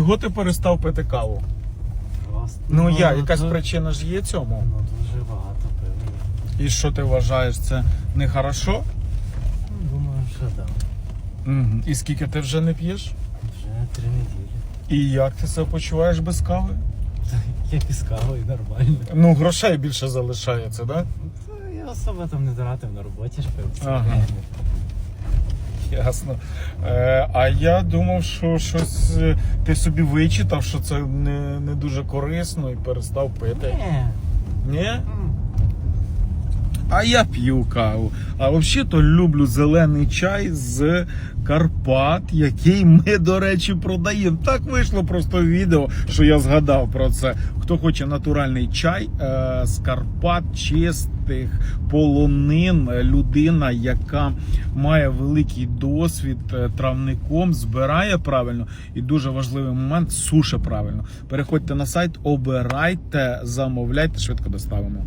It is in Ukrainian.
Чого ти перестав пити каву? Просто. Ну я, якась то- причина ж є цьому. Ну дуже багато пив. І що ти вважаєш, це не хорошо? Ну, Думаю, що так. Угу. І скільки ти вже не п'єш? Вже три неділі. І як ти себе почуваєш без кави? Та Я піскав і нормально. Ну, грошей більше залишається, да? Та Я особо там не тратив на роботі ж пив. Ага. Ясно. Е, а я думав, що щось е, ти собі вичитав, що це не, не дуже корисно і перестав пити. Ні. Ні? А я п'ю каву. А взагалі-то люблю зелений чай з Карпат, який ми, до речі, продаємо. Так вийшло просто відео, що я згадав про це. Хто хоче натуральний чай е, з Карпат, чистих полонин, людина, яка має великий досвід е, травником, збирає правильно і дуже важливий момент суше правильно. Переходьте на сайт, обирайте, замовляйте, швидко доставимо.